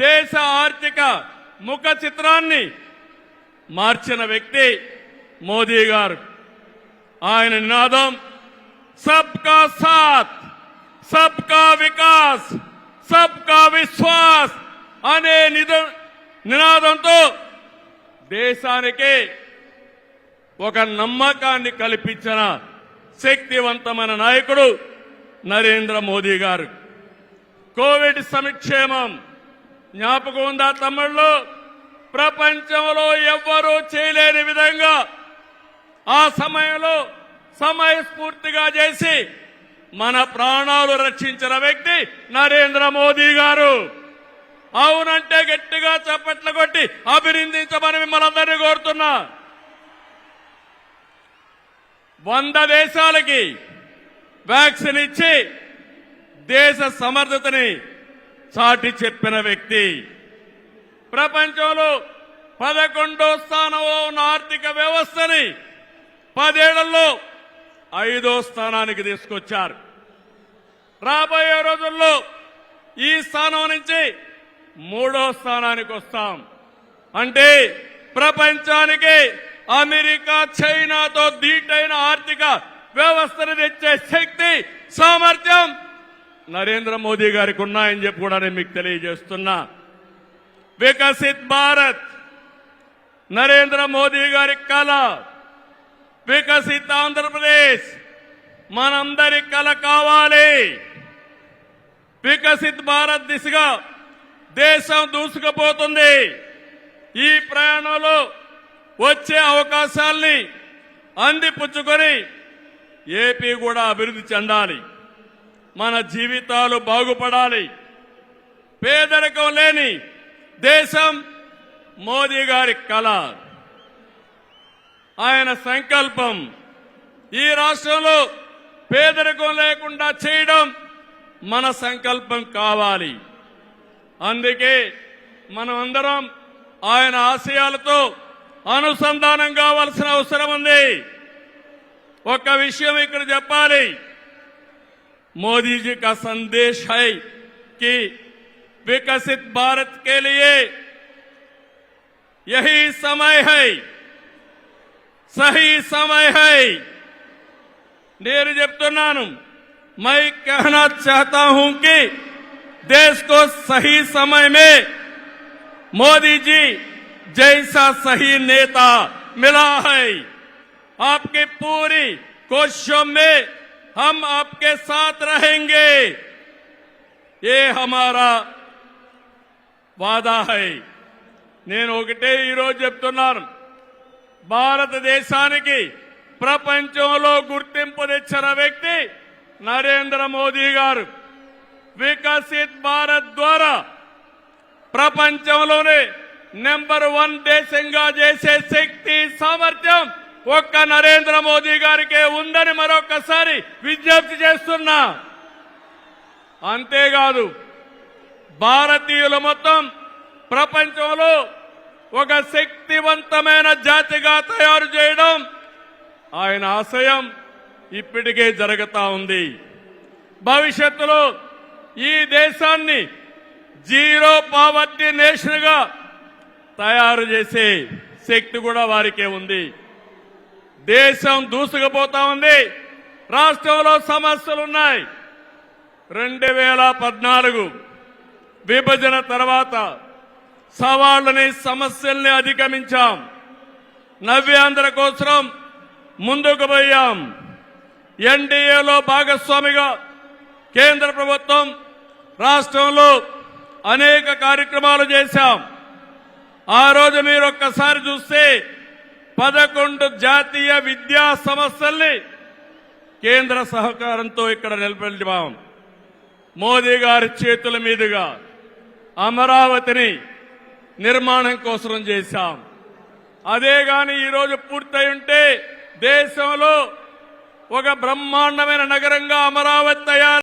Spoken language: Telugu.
దేశ ఆర్థిక ముఖ చిత్రాన్ని మార్చిన వ్యక్తి మోదీ గారు. ఆయన నినాదం సబ్కా సాత్ సబ్కా వికాస్ సబ్కా విశ్వాస్ అనే నినాదంతో దేశానికి ఒక నమ్మకాన్ని కల్పించిన శక్తివంతమైన నాయకుడు నరేంద్ర మోదీ గారు. కోవిడ్ సంక్షేమం జ్ఞాపకం ఉందా తమ్ముళ్ళు ప్రపంచంలో ఎవ్వరూ చేయలేని విధంగా ఆ సమయంలో సమయస్ఫూర్తిగా చేసి మన ప్రాణాలు రక్షించిన వ్యక్తి నరేంద్ర మోదీ గారు. అవునంటే గట్టిగా చప్పట్లు కొట్టి అభినందించమని మిమ్మల్ని అందరినీ కోరుతున్నా. వంద దేశాలకి వ్యాక్సిన్ ఇచ్చి దేశ సమర్థతని చాటి చెప్పిన వ్యక్తి. ప్రపంచంలో పదకొండో స్థానంలో ఉన్న ఆర్థిక వ్యవస్థని పదేళ్ళలో ఐదో స్థానానికి తీసుకొచ్చారు. రాబోయే రోజుల్లో ఈ స్థానం నుంచి మూడో స్థానానికి వస్తాం. అంటే ప్రపంచానికి అమెరికా చైనాతో దీటైన ఆర్థిక వ్యవస్థను తెచ్చే శక్తి సామర్థ్యం నరేంద్ర మోదీ గారికి ఉన్నాయని చెప్పి కూడా నేను మీకు తెలియజేస్తున్నా. వికసిత్ భారత్ నరేంద్ర మోదీ గారి కళ వికసిత్ ఆంధ్రప్రదేశ్ మనందరి కళ కావాలి. వికసిత్ భారత్ దిశగా దేశం దూసుకుపోతుంది. ఈ ప్రయాణంలో వచ్చే అవకాశాల్ని అందిపుచ్చుకొని ఏపీ కూడా అభివృద్ధి చెందాలి. మన జీవితాలు బాగుపడాలి. పేదరికం లేని దేశం మోదీ గారి కళ. ఆయన సంకల్పం ఈ రాష్ట్రంలో పేదరికం లేకుండా చేయడం మన సంకల్పం కావాలి. అందుకే మనం అందరం ఆయన ఆశయాలతో అనుసంధానం కావాల్సిన అవసరం ఉంది. ఒక విషయం ఇక్కడ చెప్పాలి. मोदी जी का संदेश है कि विकसित भारत के लिए यही समय है, सही समय है। नेहरू जब तो नानू, मैं कहना चाहता हूँ कि देश को सही समय में मोदी जी जैसा सही नेता मिला है। आपके पूरी कोशिशों में हम आपके साथ रहेंगे ये हमारा వాదా హై నేను ఒకటే ఈరోజు చెప్తున్నాను భారతదేశానికి ప్రపంచంలో గుర్తింపు తెచ్చిన వ్యక్తి నరేంద్ర మోదీ గారు వికసిత్ భారత్ ద్వారా ప్రపంచంలోనే నెంబర్ వన్ దేశంగా చేసే శక్తి సామర్థ్యం ఒక్క నరేంద్ర మోదీ గారికే ఉందని మరొకసారి విజ్ఞప్తి చేస్తున్నా. అంతేకాదు భారతీయులు మొత్తం ప్రపంచంలో ఒక శక్తివంతమైన జాతిగా తయారు చేయడం ఆయన ఆశయం ఇప్పటికే జరుగుతా ఉంది. భవిష్యత్తులో ఈ దేశాన్ని జీరో పావర్టీ నేషన్గా తయారు చేసే శక్తి కూడా వారికే ఉంది. దేశం దూసుకుపోతా ఉంది. రాష్ట్రంలో సమస్యలున్నాయి. రెండు వేల పద్నాలుగు విభజన తర్వాత సవాళ్ళని సమస్యల్ని అధిగమించాం. నవ్యాంధ్ర కోసం ముందుకు పోయాం. ఎన్డీఏలో భాగస్వామిగా కేంద్ర ప్రభుత్వం రాష్ట్రంలో అనేక కార్యక్రమాలు చేశాం. ఆ రోజు మీరు ఒక్కసారి చూస్తే పదకొండు జాతీయ విద్యా సంస్థల్ని కేంద్ర సహకారంతో ఇక్కడ నిలబెట్టాం మోదీ గారి చేతుల మీదుగా అమరావతిని నిర్మాణం కోసం చేశాం. అదే గాని ఈరోజు పూర్తయి ఉంటే దేశంలో ఒక బ్రహ్మాండమైన నగరంగా అమరావతి తయారు